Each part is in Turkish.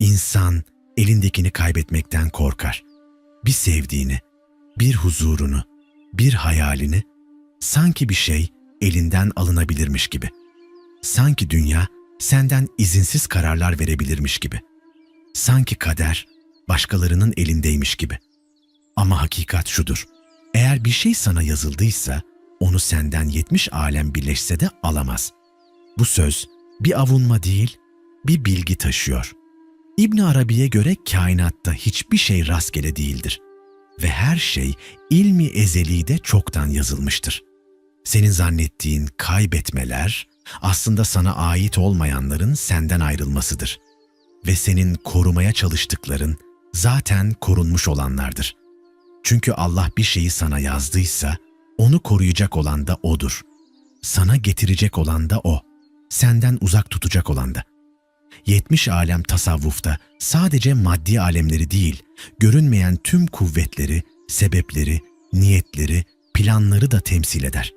İnsan elindekini kaybetmekten korkar. Bir sevdiğini, bir huzurunu, bir hayalini, sanki bir şey elinden alınabilirmiş gibi. Sanki dünya senden izinsiz kararlar verebilirmiş gibi. Sanki kader başkalarının elindeymiş gibi. Ama hakikat şudur. Eğer bir şey sana yazıldıysa onu senden yetmiş alem birleşse de alamaz. Bu söz bir avunma değil, bir bilgi taşıyor. İbn Arabi'ye göre kainatta hiçbir şey rastgele değildir ve her şey ilmi ezeli'de çoktan yazılmıştır. Senin zannettiğin kaybetmeler aslında sana ait olmayanların senden ayrılmasıdır ve senin korumaya çalıştıkların zaten korunmuş olanlardır. Çünkü Allah bir şeyi sana yazdıysa onu koruyacak olan da odur. Sana getirecek olan da o. Senden uzak tutacak olan da. 70 alem tasavvufta sadece maddi alemleri değil, görünmeyen tüm kuvvetleri, sebepleri, niyetleri, planları da temsil eder.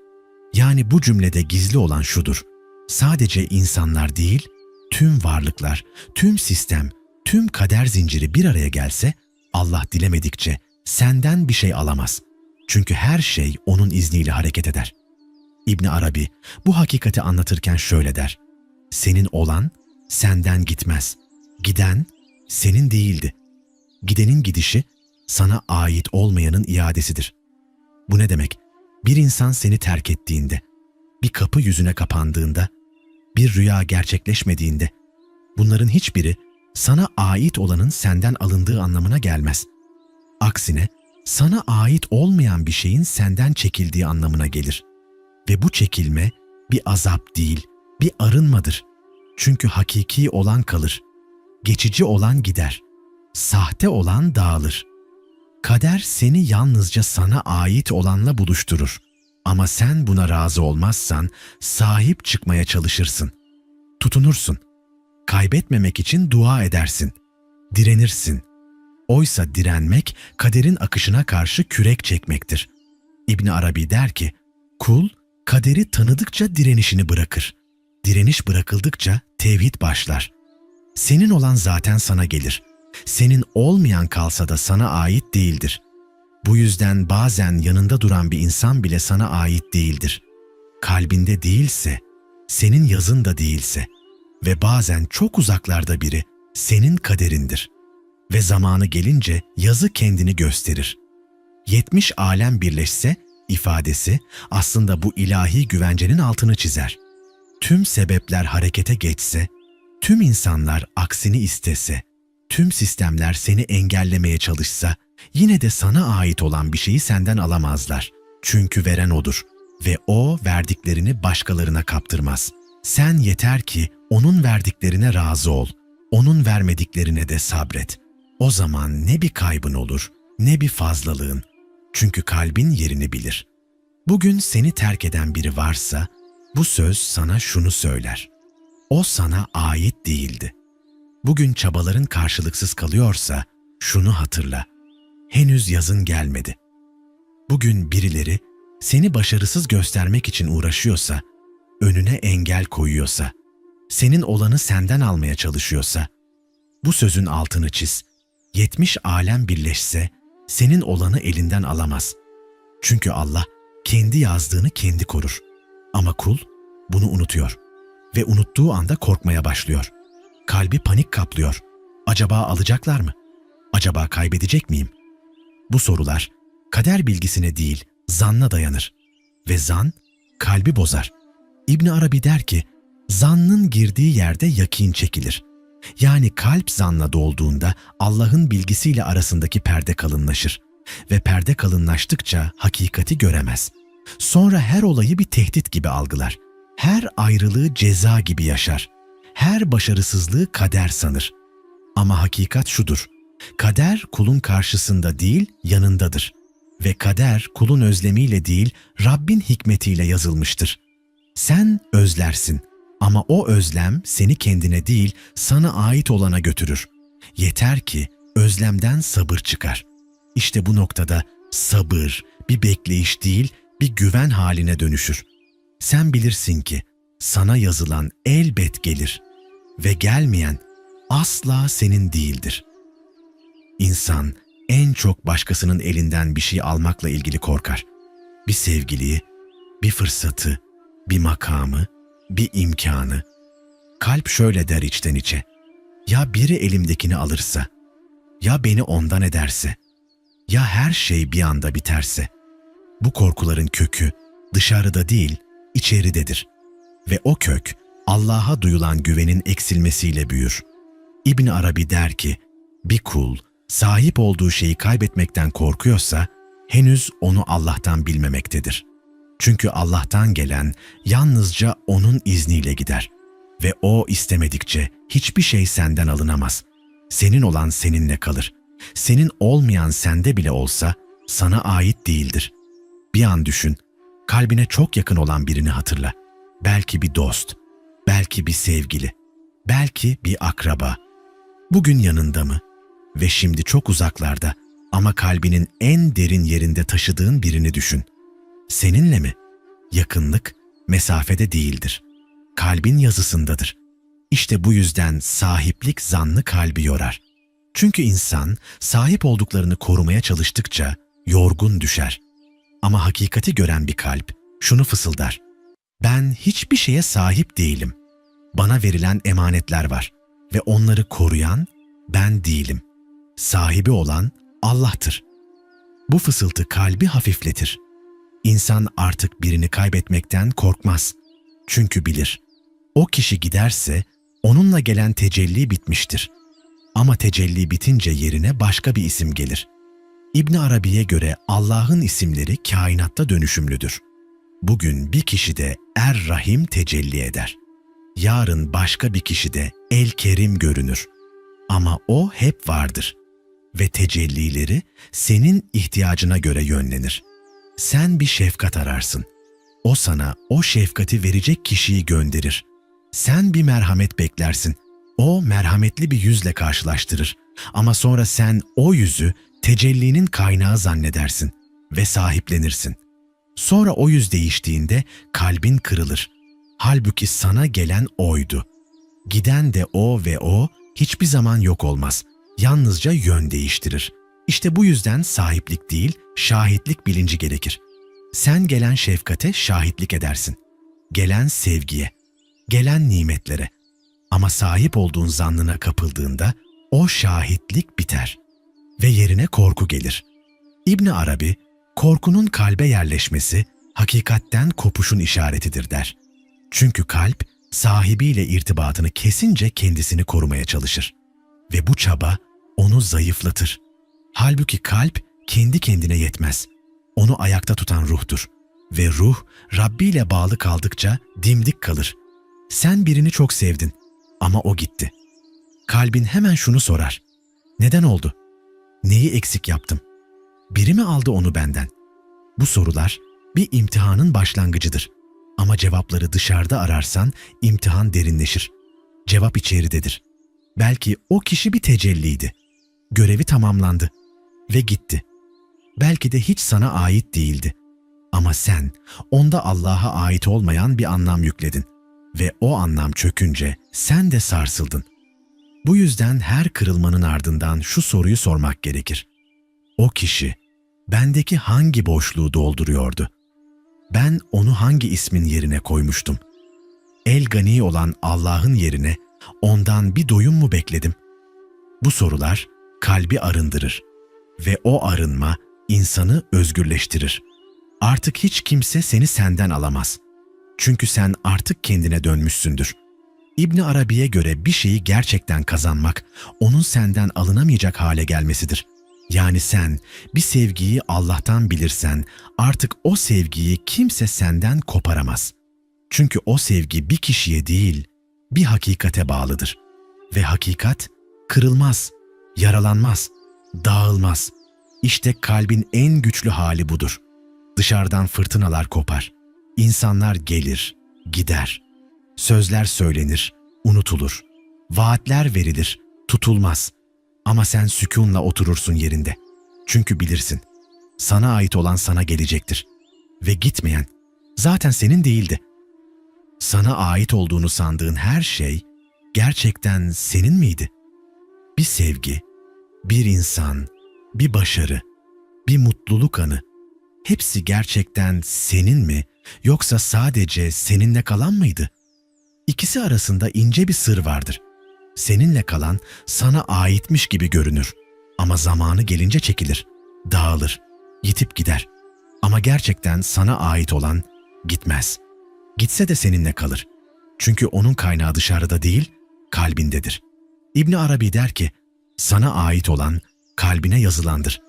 Yani bu cümlede gizli olan şudur. Sadece insanlar değil, tüm varlıklar, tüm sistem, tüm kader zinciri bir araya gelse Allah dilemedikçe senden bir şey alamaz. Çünkü her şey onun izniyle hareket eder. İbni Arabi bu hakikati anlatırken şöyle der. Senin olan senden gitmez. Giden senin değildi. Gidenin gidişi sana ait olmayanın iadesidir. Bu ne demek? Bir insan seni terk ettiğinde, bir kapı yüzüne kapandığında, bir rüya gerçekleşmediğinde, bunların hiçbiri sana ait olanın senden alındığı anlamına gelmez. Aksine sana ait olmayan bir şeyin senden çekildiği anlamına gelir. Ve bu çekilme bir azap değil, bir arınmadır. Çünkü hakiki olan kalır, geçici olan gider, sahte olan dağılır. Kader seni yalnızca sana ait olanla buluşturur. Ama sen buna razı olmazsan sahip çıkmaya çalışırsın. Tutunursun. Kaybetmemek için dua edersin. Direnirsin. Oysa direnmek kaderin akışına karşı kürek çekmektir. İbni Arabi der ki, kul kaderi tanıdıkça direnişini bırakır. Direniş bırakıldıkça tevhid başlar. Senin olan zaten sana gelir. Senin olmayan kalsa da sana ait değildir. Bu yüzden bazen yanında duran bir insan bile sana ait değildir. Kalbinde değilse, senin yazın da değilse ve bazen çok uzaklarda biri senin kaderindir. Ve zamanı gelince yazı kendini gösterir. 70 alem birleşse ifadesi aslında bu ilahi güvencenin altını çizer. Tüm sebepler harekete geçse, tüm insanlar aksini istese, tüm sistemler seni engellemeye çalışsa, yine de sana ait olan bir şeyi senden alamazlar. Çünkü veren odur ve o verdiklerini başkalarına kaptırmaz. Sen yeter ki onun verdiklerine razı ol, onun vermediklerine de sabret. O zaman ne bir kaybın olur, ne bir fazlalığın. Çünkü kalbin yerini bilir. Bugün seni terk eden biri varsa, bu söz sana şunu söyler. O sana ait değildi. Bugün çabaların karşılıksız kalıyorsa, şunu hatırla. Henüz yazın gelmedi. Bugün birileri seni başarısız göstermek için uğraşıyorsa, önüne engel koyuyorsa, senin olanı senden almaya çalışıyorsa, bu sözün altını çiz. 70 alem birleşse senin olanı elinden alamaz. Çünkü Allah kendi yazdığını kendi korur. Ama kul bunu unutuyor ve unuttuğu anda korkmaya başlıyor. Kalbi panik kaplıyor. Acaba alacaklar mı? Acaba kaybedecek miyim? Bu sorular kader bilgisine değil, zanna dayanır. Ve zan kalbi bozar. İbn Arabi der ki, zannın girdiği yerde yakin çekilir. Yani kalp zanla dolduğunda Allah'ın bilgisiyle arasındaki perde kalınlaşır ve perde kalınlaştıkça hakikati göremez. Sonra her olayı bir tehdit gibi algılar. Her ayrılığı ceza gibi yaşar. Her başarısızlığı kader sanır. Ama hakikat şudur. Kader kulun karşısında değil, yanındadır. Ve kader kulun özlemiyle değil, Rabbin hikmetiyle yazılmıştır. Sen özlersin ama o özlem seni kendine değil, sana ait olana götürür. Yeter ki özlemden sabır çıkar. İşte bu noktada sabır bir bekleyiş değil, bir güven haline dönüşür. Sen bilirsin ki sana yazılan elbet gelir ve gelmeyen asla senin değildir. İnsan en çok başkasının elinden bir şey almakla ilgili korkar. Bir sevgiliyi, bir fırsatı, bir makamı, bir imkanı. Kalp şöyle der içten içe. Ya biri elimdekini alırsa, ya beni ondan ederse, ya her şey bir anda biterse. Bu korkuların kökü dışarıda değil, içeridedir. Ve o kök Allah'a duyulan güvenin eksilmesiyle büyür. İbn Arabi der ki, bir kul sahip olduğu şeyi kaybetmekten korkuyorsa henüz onu Allah'tan bilmemektedir. Çünkü Allah'tan gelen yalnızca onun izniyle gider ve o istemedikçe hiçbir şey senden alınamaz. Senin olan seninle kalır. Senin olmayan sende bile olsa sana ait değildir. Bir an düşün, kalbine çok yakın olan birini hatırla. Belki bir dost, belki bir sevgili, belki bir akraba. Bugün yanında mı? Ve şimdi çok uzaklarda ama kalbinin en derin yerinde taşıdığın birini düşün. Seninle mi? Yakınlık mesafede değildir. Kalbin yazısındadır. İşte bu yüzden sahiplik zannı kalbi yorar. Çünkü insan sahip olduklarını korumaya çalıştıkça yorgun düşer. Ama hakikati gören bir kalp şunu fısıldar. Ben hiçbir şeye sahip değilim. Bana verilen emanetler var ve onları koruyan ben değilim. Sahibi olan Allah'tır. Bu fısıltı kalbi hafifletir. İnsan artık birini kaybetmekten korkmaz. Çünkü bilir. O kişi giderse onunla gelen tecelli bitmiştir. Ama tecelli bitince yerine başka bir isim gelir. İbn Arabi'ye göre Allah'ın isimleri kainatta dönüşümlüdür. Bugün bir kişide Er Rahim tecelli eder. Yarın başka bir kişide El Kerim görünür. Ama o hep vardır ve tecellileri senin ihtiyacına göre yönlenir. Sen bir şefkat ararsın. O sana o şefkati verecek kişiyi gönderir. Sen bir merhamet beklersin. O merhametli bir yüzle karşılaştırır. Ama sonra sen o yüzü tecellinin kaynağı zannedersin ve sahiplenirsin. Sonra o yüz değiştiğinde kalbin kırılır. Halbuki sana gelen oydu. Giden de o ve o hiçbir zaman yok olmaz. Yalnızca yön değiştirir. İşte bu yüzden sahiplik değil, şahitlik bilinci gerekir. Sen gelen şefkate şahitlik edersin. Gelen sevgiye, gelen nimetlere. Ama sahip olduğun zannına kapıldığında o şahitlik biter ve yerine korku gelir. İbn Arabi, korkunun kalbe yerleşmesi hakikatten kopuşun işaretidir der. Çünkü kalp sahibiyle irtibatını kesince kendisini korumaya çalışır ve bu çaba onu zayıflatır. Halbuki kalp kendi kendine yetmez. Onu ayakta tutan ruhtur ve ruh Rabbi ile bağlı kaldıkça dimdik kalır. Sen birini çok sevdin ama o gitti. Kalbin hemen şunu sorar. Neden oldu? Neyi eksik yaptım? Biri mi aldı onu benden? Bu sorular bir imtihanın başlangıcıdır. Ama cevapları dışarıda ararsan imtihan derinleşir. Cevap içeridedir. Belki o kişi bir tecelliydi. Görevi tamamlandı ve gitti. Belki de hiç sana ait değildi. Ama sen onda Allah'a ait olmayan bir anlam yükledin ve o anlam çökünce sen de sarsıldın. Bu yüzden her kırılmanın ardından şu soruyu sormak gerekir. O kişi bendeki hangi boşluğu dolduruyordu? Ben onu hangi ismin yerine koymuştum? El gani olan Allah'ın yerine ondan bir doyum mu bekledim? Bu sorular kalbi arındırır ve o arınma insanı özgürleştirir. Artık hiç kimse seni senden alamaz. Çünkü sen artık kendine dönmüşsündür. İbn Arabi'ye göre bir şeyi gerçekten kazanmak onun senden alınamayacak hale gelmesidir. Yani sen bir sevgiyi Allah'tan bilirsen artık o sevgiyi kimse senden koparamaz. Çünkü o sevgi bir kişiye değil, bir hakikate bağlıdır. Ve hakikat kırılmaz, yaralanmaz, dağılmaz. İşte kalbin en güçlü hali budur. Dışarıdan fırtınalar kopar. İnsanlar gelir, gider. Sözler söylenir, unutulur. Vaatler verilir, tutulmaz. Ama sen sükunla oturursun yerinde. Çünkü bilirsin, sana ait olan sana gelecektir. Ve gitmeyen zaten senin değildi. Sana ait olduğunu sandığın her şey gerçekten senin miydi? Bir sevgi, bir insan, bir başarı, bir mutluluk anı. Hepsi gerçekten senin mi yoksa sadece seninle kalan mıydı? İkisi arasında ince bir sır vardır. Seninle kalan sana aitmiş gibi görünür ama zamanı gelince çekilir, dağılır, yitip gider. Ama gerçekten sana ait olan gitmez. Gitse de seninle kalır. Çünkü onun kaynağı dışarıda değil, kalbindedir. İbni Arabi der ki, sana ait olan kalbine yazılandır.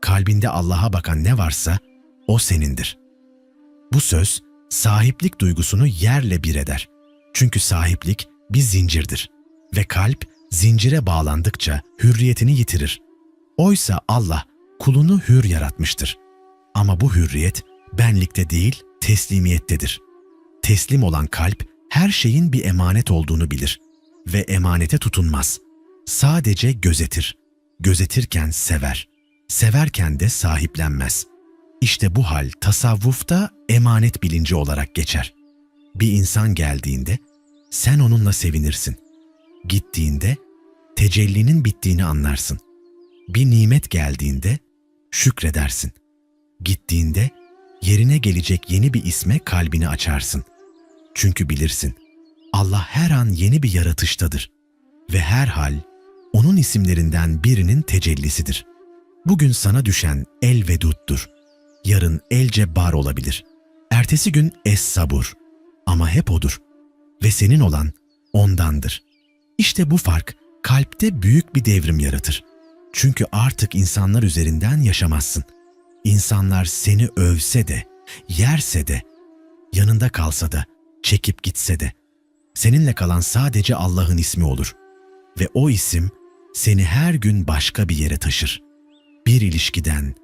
Kalbinde Allah'a bakan ne varsa o senindir. Bu söz sahiplik duygusunu yerle bir eder. Çünkü sahiplik bir zincirdir ve kalp zincire bağlandıkça hürriyetini yitirir. Oysa Allah kulunu hür yaratmıştır. Ama bu hürriyet benlikte değil, teslimiyettedir. Teslim olan kalp her şeyin bir emanet olduğunu bilir ve emanete tutunmaz. Sadece gözetir. Gözetirken sever. Severken de sahiplenmez. İşte bu hal tasavvufta emanet bilinci olarak geçer. Bir insan geldiğinde sen onunla sevinirsin. Gittiğinde tecellinin bittiğini anlarsın. Bir nimet geldiğinde şükredersin. Gittiğinde yerine gelecek yeni bir isme kalbini açarsın. Çünkü bilirsin, Allah her an yeni bir yaratıştadır ve her hal onun isimlerinden birinin tecellisidir. Bugün sana düşen El Vedud'dur. Yarın El Cebbar olabilir. Ertesi gün Es Sabur. Ama hep odur. Ve senin olan ondandır. İşte bu fark kalpte büyük bir devrim yaratır. Çünkü artık insanlar üzerinden yaşamazsın. İnsanlar seni övse de, yerse de, yanında kalsa da, çekip gitse de, seninle kalan sadece Allah'ın ismi olur. Ve o isim seni her gün başka bir yere taşır. Bir ilişkiden,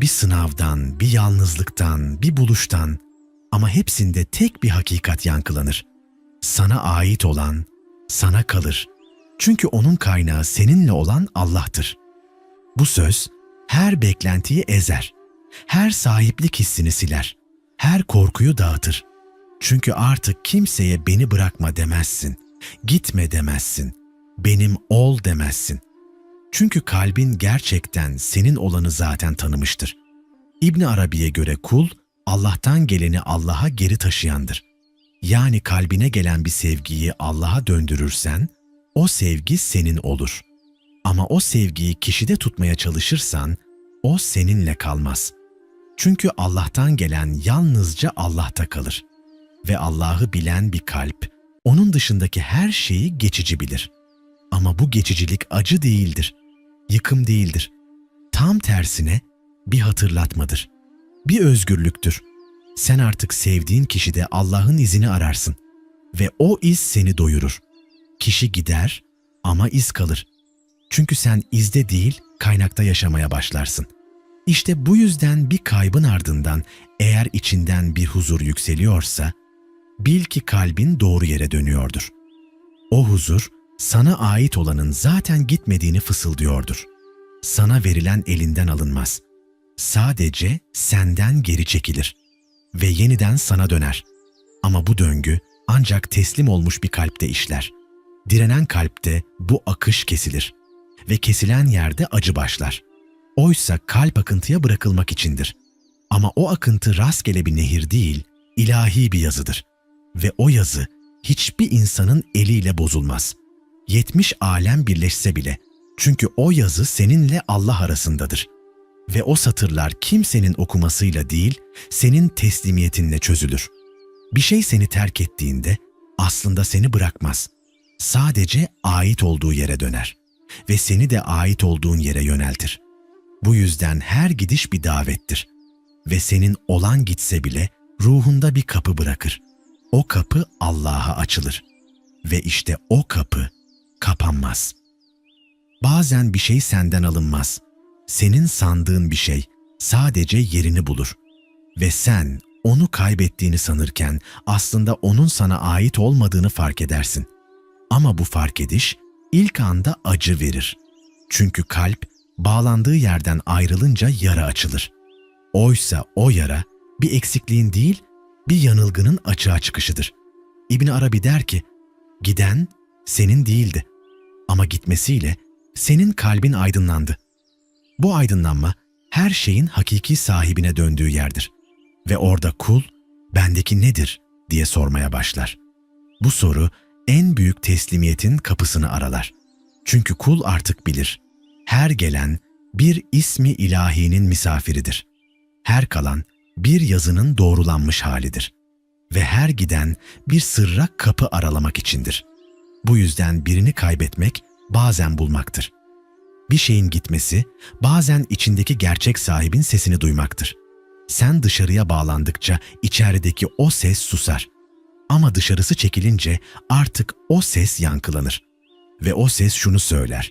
bir sınavdan, bir yalnızlıktan, bir buluştan ama hepsinde tek bir hakikat yankılanır. Sana ait olan sana kalır. Çünkü onun kaynağı seninle olan Allah'tır. Bu söz her beklentiyi ezer. Her sahiplik hissini siler. Her korkuyu dağıtır. Çünkü artık kimseye beni bırakma demezsin. Gitme demezsin. Benim ol demezsin. Çünkü kalbin gerçekten senin olanı zaten tanımıştır. İbn Arabi'ye göre kul Allah'tan geleni Allah'a geri taşıyandır. Yani kalbine gelen bir sevgiyi Allah'a döndürürsen o sevgi senin olur. Ama o sevgiyi kişide tutmaya çalışırsan o seninle kalmaz. Çünkü Allah'tan gelen yalnızca Allah'ta kalır. Ve Allah'ı bilen bir kalp onun dışındaki her şeyi geçici bilir. Ama bu geçicilik acı değildir. Yıkım değildir. Tam tersine bir hatırlatmadır. Bir özgürlüktür. Sen artık sevdiğin kişide Allah'ın izini ararsın ve o iz seni doyurur. Kişi gider ama iz kalır. Çünkü sen izde değil, kaynakta yaşamaya başlarsın. İşte bu yüzden bir kaybın ardından eğer içinden bir huzur yükseliyorsa, bil ki kalbin doğru yere dönüyordur. O huzur, sana ait olanın zaten gitmediğini fısıldıyordur. Sana verilen elinden alınmaz. Sadece senden geri çekilir ve yeniden sana döner. Ama bu döngü ancak teslim olmuş bir kalpte işler. Direnen kalpte bu akış kesilir ve kesilen yerde acı başlar. Oysa kalp akıntıya bırakılmak içindir. Ama o akıntı rastgele bir nehir değil, ilahi bir yazıdır. Ve o yazı hiçbir insanın eliyle bozulmaz. Yetmiş alem birleşse bile. Çünkü o yazı seninle Allah arasındadır. Ve o satırlar kimsenin okumasıyla değil, senin teslimiyetinle çözülür. Bir şey seni terk ettiğinde aslında seni bırakmaz. Sadece ait olduğu yere döner ve seni de ait olduğun yere yöneltir. Bu yüzden her gidiş bir davettir ve senin olan gitse bile ruhunda bir kapı bırakır. O kapı Allah'a açılır ve işte o kapı kapanmaz. Bazen bir şey senden alınmaz. Senin sandığın bir şey sadece yerini bulur ve sen onu kaybettiğini sanırken aslında onun sana ait olmadığını fark edersin. Ama bu fark ediş ilk anda acı verir. Çünkü kalp bağlandığı yerden ayrılınca yara açılır. Oysa o yara bir eksikliğin değil, bir yanılgının açığa çıkışıdır. İbn Arabi der ki, giden senin değildi. Ama gitmesiyle senin kalbin aydınlandı. Bu aydınlanma her şeyin hakiki sahibine döndüğü yerdir. Ve orada kul, bendeki nedir diye sormaya başlar. Bu soru en büyük teslimiyetin kapısını aralar. Çünkü kul artık bilir. Her gelen bir ismi ilahinin misafiridir. Her kalan bir yazının doğrulanmış halidir. Ve her giden bir sırra kapı aralamak içindir. Bu yüzden birini kaybetmek bazen bulmaktır. Bir şeyin gitmesi bazen içindeki gerçek sahibin sesini duymaktır. Sen dışarıya bağlandıkça içerideki o ses susar. Ama dışarısı çekilince artık o ses yankılanır. Ve o ses şunu söyler.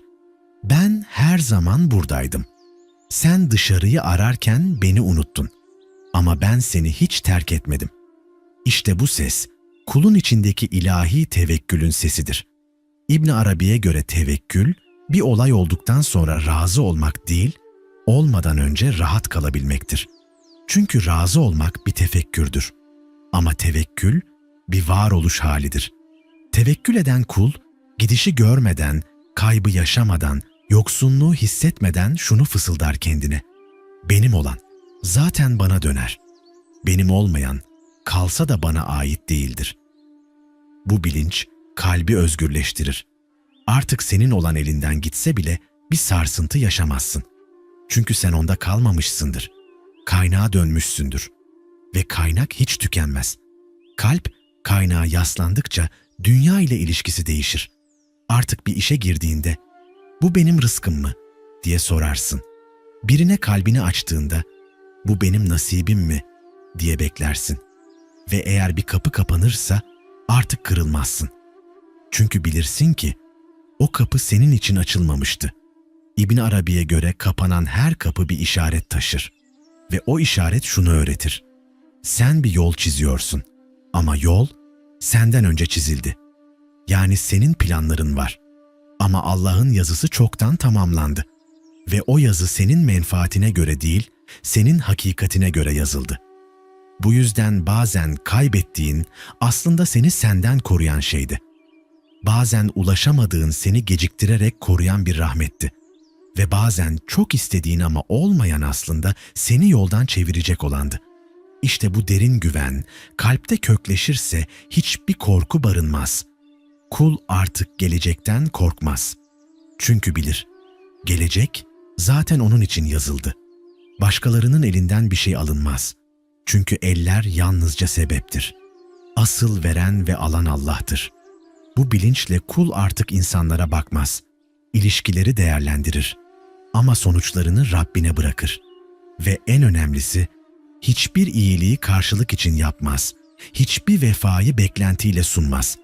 Ben her zaman buradaydım. Sen dışarıyı ararken beni unuttun. Ama ben seni hiç terk etmedim. İşte bu ses, kulun içindeki ilahi tevekkülün sesidir. İbn Arabi'ye göre tevekkül, bir olay olduktan sonra razı olmak değil, olmadan önce rahat kalabilmektir. Çünkü razı olmak bir tefekkürdür. Ama tevekkül bir varoluş halidir. Tevekkül eden kul, gidişi görmeden, kaybı yaşamadan, yoksunluğu hissetmeden şunu fısıldar kendine. Benim olan zaten bana döner. Benim olmayan kalsa da bana ait değildir. Bu bilinç kalbi özgürleştirir. Artık senin olan elinden gitse bile bir sarsıntı yaşamazsın. Çünkü sen onda kalmamışsındır. Kaynağa dönmüşsündür. Ve kaynak hiç tükenmez. Kalp kaynağa yaslandıkça dünya ile ilişkisi değişir. Artık bir işe girdiğinde bu benim rızkım mı diye sorarsın. Birine kalbini açtığında bu benim nasibim mi diye beklersin. Ve eğer bir kapı kapanırsa artık kırılmazsın. Çünkü bilirsin ki o kapı senin için açılmamıştı. İbn Arabi'ye göre kapanan her kapı bir işaret taşır ve o işaret şunu öğretir. Sen bir yol çiziyorsun ama yol senden önce çizildi. Yani senin planların var. Ama Allah'ın yazısı çoktan tamamlandı ve o yazı senin menfaatine göre değil, senin hakikatine göre yazıldı. Bu yüzden bazen kaybettiğin aslında seni senden koruyan şeydi. Bazen ulaşamadığın seni geciktirerek koruyan bir rahmetti. Ve bazen çok istediğin ama olmayan aslında seni yoldan çevirecek olandı. İşte bu derin güven kalpte kökleşirse hiçbir korku barınmaz. Kul artık gelecekten korkmaz. Çünkü bilir, gelecek zaten onun için yazıldı. Başkalarının elinden bir şey alınmaz.'' Çünkü eller yalnızca sebeptir. Asıl veren ve alan Allah'tır. Bu bilinçle kul artık insanlara bakmaz. İlişkileri değerlendirir. Ama sonuçlarını Rabbine bırakır. Ve en önemlisi, hiçbir iyiliği karşılık için yapmaz. Hiçbir vefayı beklentiyle sunmaz.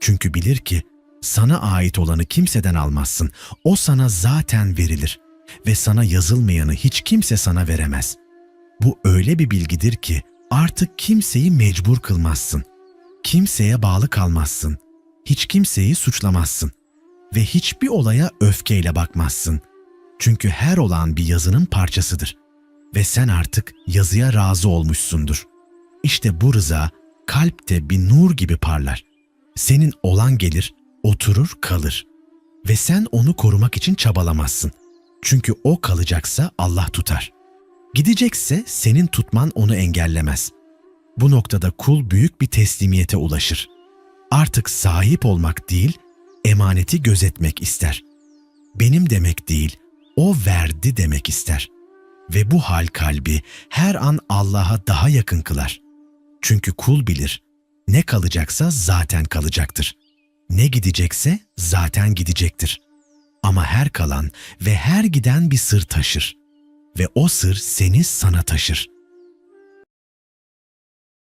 Çünkü bilir ki, sana ait olanı kimseden almazsın. O sana zaten verilir. Ve sana yazılmayanı hiç kimse sana veremez.'' Bu öyle bir bilgidir ki artık kimseyi mecbur kılmazsın. Kimseye bağlı kalmazsın. Hiç kimseyi suçlamazsın. Ve hiçbir olaya öfkeyle bakmazsın. Çünkü her olan bir yazının parçasıdır. Ve sen artık yazıya razı olmuşsundur. İşte bu rıza kalpte bir nur gibi parlar. Senin olan gelir, oturur kalır. Ve sen onu korumak için çabalamazsın. Çünkü o kalacaksa Allah tutar. Gidecekse senin tutman onu engellemez. Bu noktada kul büyük bir teslimiyete ulaşır. Artık sahip olmak değil, emaneti gözetmek ister. Benim demek değil, o verdi demek ister. Ve bu hal kalbi her an Allah'a daha yakın kılar. Çünkü kul bilir, ne kalacaksa zaten kalacaktır. Ne gidecekse zaten gidecektir. Ama her kalan ve her giden bir sır taşır.'' ve o sır seni sana taşır.